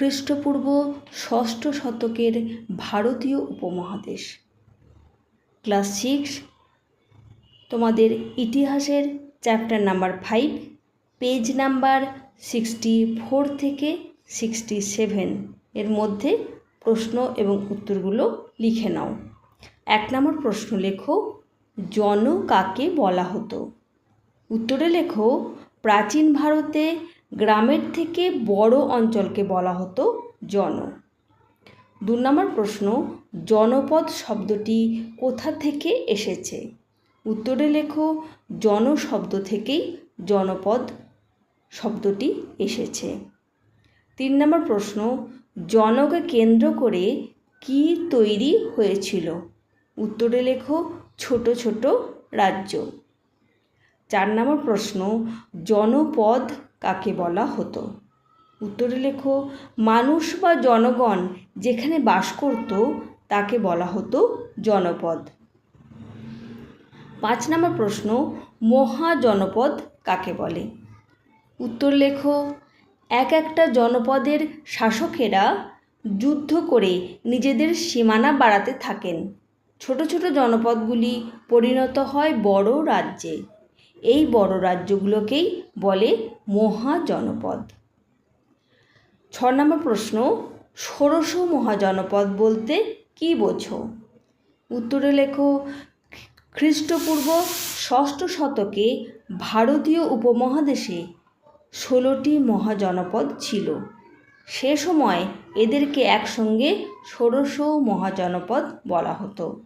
খ্রিস্টপূর্ব ষষ্ঠ শতকের ভারতীয় উপমহাদেশ। ক্লাস সিক্স, তোমাদের ইতিহাসের chapter number five, page number sixty four থেকে সিক্সটি সেভেন এর মধ্যে প্রশ্ন এবং উত্তরগুলো লিখে নাও। এক নম্বর প্রশ্ন লেখো, জন কাকে বলা হতো? উত্তরে লেখো, প্রাচীন ভারতে গ্রামের থেকে বড় অঞ্চলকে বলা হতো জন। দু নম্বর প্রশ্ন, জনপদ শব্দটি কোথা থেকে এসেছে? উত্তরে লেখো, জন শব্দ থেকেই জনপদ শব্দটি এসেছে। তিন নম্বর প্রশ্ন, জনকে কেন্দ্র করে কি তৈরি হয়েছিল? উত্তরে লেখো, ছোট ছোট রাজ্য। চার নম্বর প্রশ্ন, জনপদ কাকে বলা হতো? উত্তরে লেখো, মানুষ বা জনগণ যেখানে বাস করত, তাকে বলা হতো জনপদ। পাঁচ নম্বর প্রশ্ন মহাজনপদ কাকে বলে? উত্তর লেখো, এক একটা জনপদের শাসকেরা যুদ্ধ করে নিজেদের সীমানা বাড়াতে থাকেন। ছোট ছোট জনপদগুলি পরিণত হয় বড় রাজ্যে। এই বড় রাজ্যগুলোকেই বলে মহাজনপদ। ছ নম্বর প্রশ্ন, ষোড়শ মহাজনপদ বলতে কি বোঝো? উত্তরে লেখো, খ্রিস্টপূর্ব ষষ্ঠ শতকে ভারতীয় উপমহাদেশে ষোলোটি মহাজনপদ ছিল। সে সময় এদেরকে একসঙ্গে ষোড়শ মহাজনপদ বলা হতো।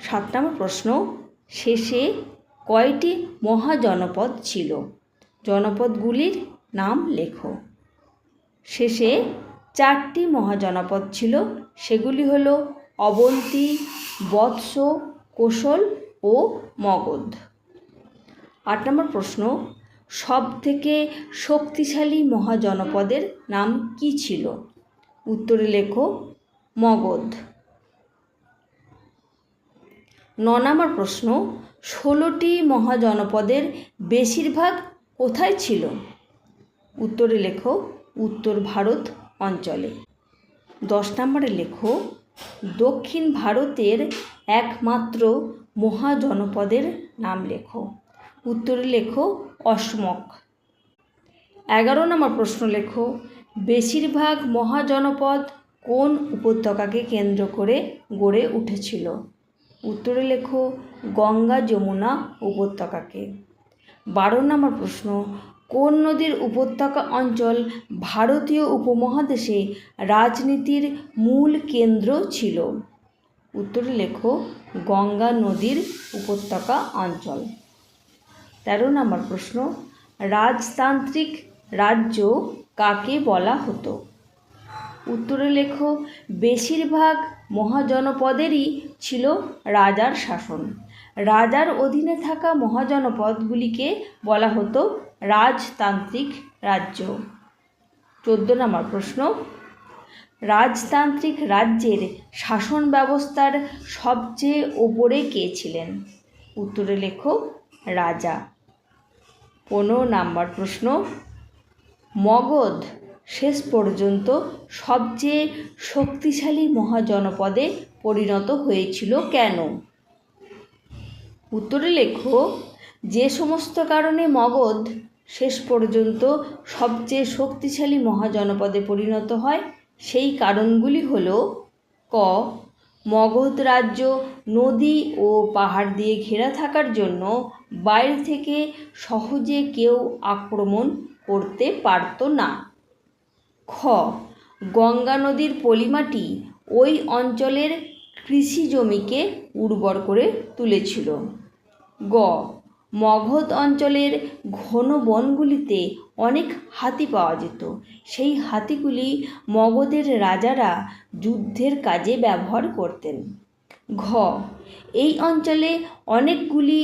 সাত নম্বর প্রশ্ন, শেষে কয়টি মহাজনপদ ছিল? জনপদগুলির নাম লেখো। শেষে চারটি মহাজনপদ ছিল। সেগুলি হলো অবন্তী, বৎস, কোশল ও মগধ। আট নম্বর প্রশ্ন সব থেকে শক্তিশালী মহাজনপদের নাম কি ছিল? উত্তরে লেখো, মগধ। ন নম্বর প্রশ্ন, ষোলোটি মহাজনপদের বেশিরভাগ কোথায় ছিল? উত্তরে লেখো, উত্তর ভারত অঞ্চলে। দশ নম্বরে লেখো, দক্ষিণ ভারতের একমাত্র মহাজনপদের নাম লেখো। উত্তরে লেখো অসমক এগারো নম্বর প্রশ্ন লেখো, বেশিরভাগ মহাজনপদ কোন উপত্যকাকে কেন্দ্র করে গড়ে উঠেছিল? উত্তরে লেখো, গঙ্গা যমুনা উপত্যকাকে। বারো নম্বর প্রশ্ন, কোন নদীর উপত্যকা অঞ্চল ভারতীয় উপমহাদেশে রাজনীতির মূল কেন্দ্র ছিল? উত্তরে লেখো, গঙ্গা নদীর উপত্যকা অঞ্চল। তেরো নম্বর প্রশ্ন, রাজতান্ত্রিক রাজ্য কাকে বলা হতো? উত্তরে লেখো বেশিরভাগ মহাজনপদেরই ছিল রাজার শাসন। রাজার অধীনে থাকা মহাজনপদগুলিকে বলা হতো রাজতান্ত্রিক রাজ্য। চোদ্দ নম্বর প্রশ্ন। রাজতান্ত্রিক রাজ্যের শাসন ব্যবস্থার সবচেয়ে ওপরে কে ছিলেন? উত্তরে লেখো রাজা। পনেরো নাম্বার প্রশ্ন। মগধ শেষ পর্যন্ত সবচেয়ে শক্তিশালী মহাজনপদে পরিণত হয়েছিল কেন? উত্তরে লেখো, যে সমস্ত কারণে মগধ শেষ পর্যন্ত সবচেয়ে শক্তিশালী মহাজনপদে পরিণত হয়, সেই কারণগুলি হল, ক, মগধ রাজ্য নদী ও পাহাড় দিয়ে ঘেরা থাকার জন্য বাইরে থেকে সহজে কেউ আক্রমণ করতে পারত না। খ, গঙ্গা নদীর পলিমাটি ওই অঞ্চলের কৃষি জমিকে উর্বর করে তুলেছিল। গ, মগধ অঞ্চলের ঘন বনগুলিতে অনেক হাতি পাওয়া যেত। সেই হাতিগুলি মগধের রাজারা যুদ্ধের কাজে ব্যবহার করতেন। ঘ, এই অঞ্চলে অনেকগুলি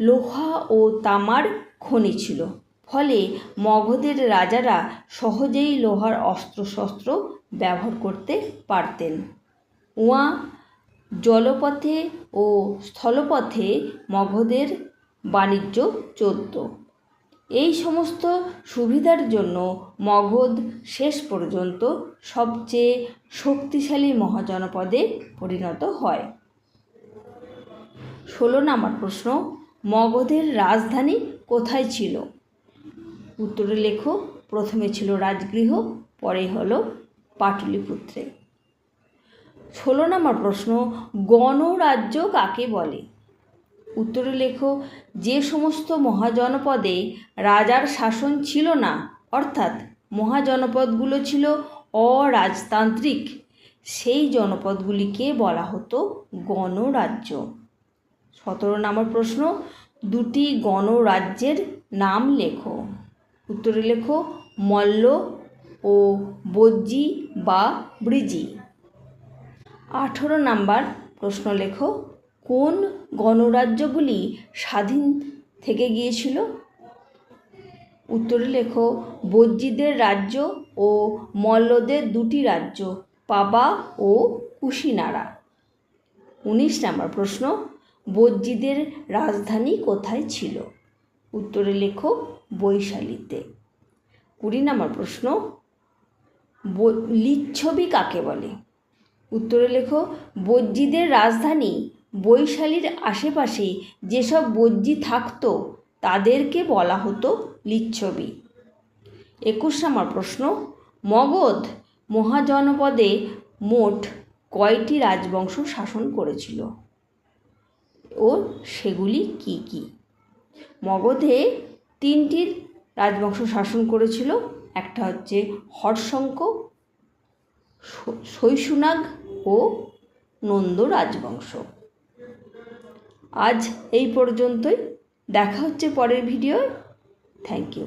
লোহা ও তামার খনি ছিল। ফলে মগধের রাজারা সহজেই লোহার অস্ত্রশস্ত্র ব্যবহার করতে পারতেন। উয়া জলপথে ও স্থলপথে মগধের বাণিজ্য চলত। এই সমস্ত সুবিধার জন্য মগধ শেষ পর্যন্ত সবচেয়ে শক্তিশালী মহাজনপদে পরিণত হয়। ষোলো নম্বর প্রশ্ন, মগধের রাজধানী কোথায় ছিল? উত্তরে লেখো, প্রথমে ছিল রাজগৃহ, পরে হলো পাটলিপুত্রে। ষোলো নম্বর প্রশ্ন, গণরাজ্য কাকে বলে? উত্তরে লেখো, যে সমস্ত মহাজনপদে রাজার শাসন ছিল না, অর্থাৎ মহাজনপদগুলো ছিল অরাজতান্ত্রিক, সেই জনপদগুলিকে বলা হতো গণরাজ্য। সতেরো নম্বর প্রশ্ন, দুটি গণরাজ্যের নাম লেখো। উত্তরে লেখো, মল্ল ও বজ্জি বা ব্রিজি। আঠেরো নাম্বার প্রশ্ন লেখো, কোন গণরাজ্যগুলি স্বাধীন থেকে গিয়েছিল? উত্তরে লেখো, বজ্জিদের রাজ্য ও মল্লদের দুটি রাজ্য, পাবা ও কুশিনারা। উনিশ নাম্বার প্রশ্ন, বজ্জিদের রাজধানী কোথায় ছিল? উত্তরে লেখো বৈশালীতে। কুড়ি নম্বর প্রশ্ন লিচ্ছবি কাকে বলে? উত্তরে লেখো, বজ্জিদের রাজধানী বৈশালীর আশেপাশে যেসব বজ্জি থাকতো, তাদেরকে বলা হতো লিচ্ছবি। একুশ নম্বর প্রশ্ন, মগধ মহাজনপদে মোট কয়টি রাজবংশ শাসন করেছিল? ও, সেগুলি কি কি? মগধে তিনটি রাজবংশ শাসন করেছিল। একটা হচ্ছে হর্ষঙ্ক শৈশুনাগ ও নন্দ রাজবংশ। আজ এই পর্যন্তই। দেখা হচ্ছে পরের ভিডিও থ্যাংক ইউ।